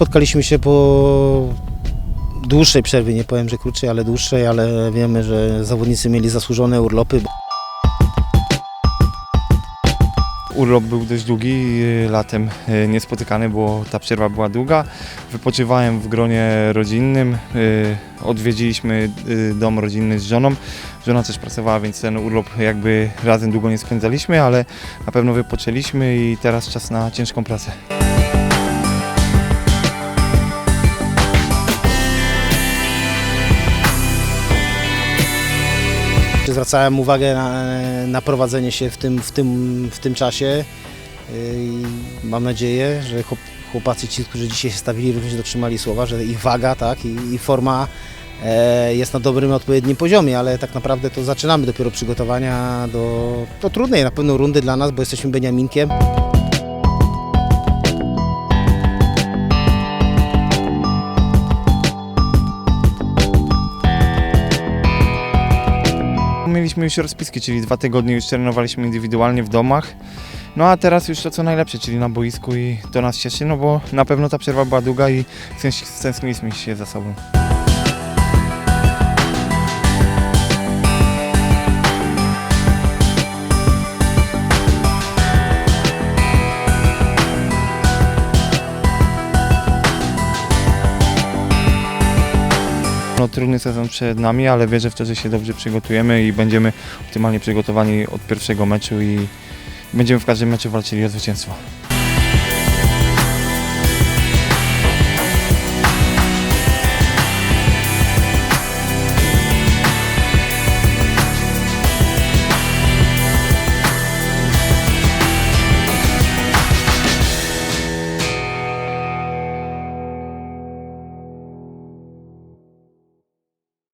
spotkaliśmy się po dłuższej przerwie, nie powiem, że krótszej, ale dłuższej, ale wiemy, że zawodnicy mieli zasłużone urlopy. Urlop był dość długi, latem y, niespotykany, bo ta przerwa była długa. Wypoczywałem w gronie rodzinnym, y, odwiedziliśmy y, dom rodzinny z żoną. Żona też pracowała, więc ten urlop jakby razem długo nie spędzaliśmy, ale na pewno wypoczęliśmy i teraz czas na ciężką pracę. Zwracałem uwagę na, na prowadzenie się w tym, w tym, w tym czasie yy, i mam nadzieję, że chłop- chłopacy ci, którzy dzisiaj się stawili, również dotrzymali słowa, że ich waga tak, i, i forma e, jest na dobrym, odpowiednim poziomie, ale tak naprawdę to zaczynamy dopiero przygotowania do, do trudnej na pewno rundy dla nas, bo jesteśmy Beniaminkiem. Mieliśmy już rozpiski, czyli dwa tygodnie już trenowaliśmy indywidualnie w domach. No a teraz już to co najlepsze, czyli na boisku i to nas cieszy, no bo na pewno ta przerwa była długa i stęskniliśmy się za sobą. No, trudny sezon przed nami, ale wierzę w to, że się dobrze przygotujemy i będziemy optymalnie przygotowani od pierwszego meczu i będziemy w każdym meczu walczyli o zwycięstwo.